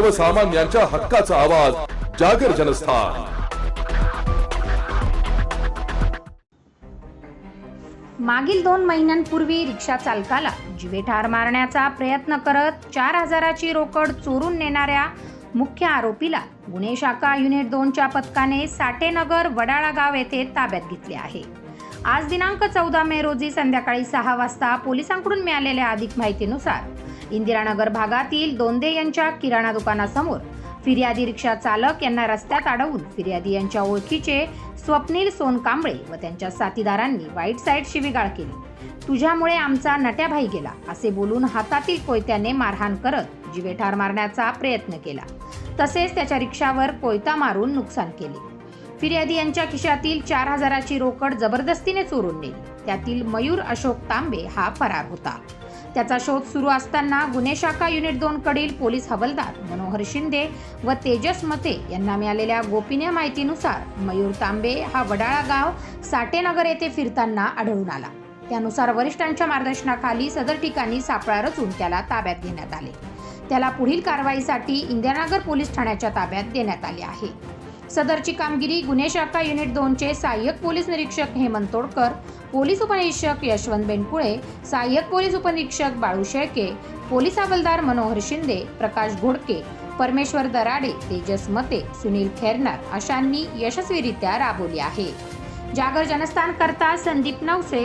सर्वसामान्यांच्या हक्काचा आवाज जागर जनस्थान. मागील दोन महिन्यांपूर्वी रिक्षा चालकाला जीवे ठार मारण्याचा प्रयत्न करत चार हजाराची रोकड चोरून नेणाऱ्या मुख्य आरोपीला गुन्हे शाखा युनिट दोनच्या पथकाने साठेनगर वडाळा गाव येथे ताब्यात घेतले आहे. आज दिनांक चौदा मे रोजी संध्याकाळी सहा वाजता पोलिसांकडून मिळालेल्या अधिक माहितीनुसार इंदिरानगर भागातील दोंदे यांच्या किराणा दुकानासमोर फिर्यादी रिक्षा चालक यांना रस्त्यात अडवून फिर्यादी यांच्या ओळखीचे स्वप्नील सोनकांबळे व त्यांच्या साथीदारांनी वाईट साईड शिवीगाळ केली. तुझ्यामुळे आमचा नट्याभाई गेला असे बोलून हातातील कोयत्याने मारहाण करत जिवे ठार मारण्याचा प्रयत्न केला. तसेच त्याच्या रिक्षावर कोयता मारून नुकसान केले. फिर्यादी यांच्या खिशातील चार हजाराची रोकड जबरदस्तीने चोरून नेली. त्यातील मयूर अशोक तांबे हा फरार होता. त्याचा शोध सुरू असताना गुन्हे शाखा युनिट दोनकडील पोलीस हवालदार मनोहर शिंदे व तेजस मते यांना मिळालेल्या गोपनीय माहितीनुसार मयूर तांबे हा वडाळा गाव साटेनगर येथे फिरताना आढळून आला. त्यानुसार वरिष्ठांच्या मार्गदर्शनाखाली सदर ठिकाणी सापळा रचून त्याला ताब्यात घेण्यात आले. त्याला पुढील कारवाईसाठी इंदिरानगर पोलीस ठाण्याच्या ताब्यात देण्यात आले आहे. सदरची कामगिरी गुन्हे शाखा युनिट दोनचे सहाय्यक पोलीस निरीक्षक हेमंत तोडकर पोलीस उपनिरीक्षक यशवंत बेनकुळे सहाय्यक पोलीस उपनिरीक्षक बाळू शेळके पोलीस हवालदार मनोहर शिंदे प्रकाश घोडके परमेश्वर दराडे तेजस मते सुनील खैरनार अशांनी यशस्वीरित्या राबवली आहे. जागर जनस्थान करता संदीप नवसे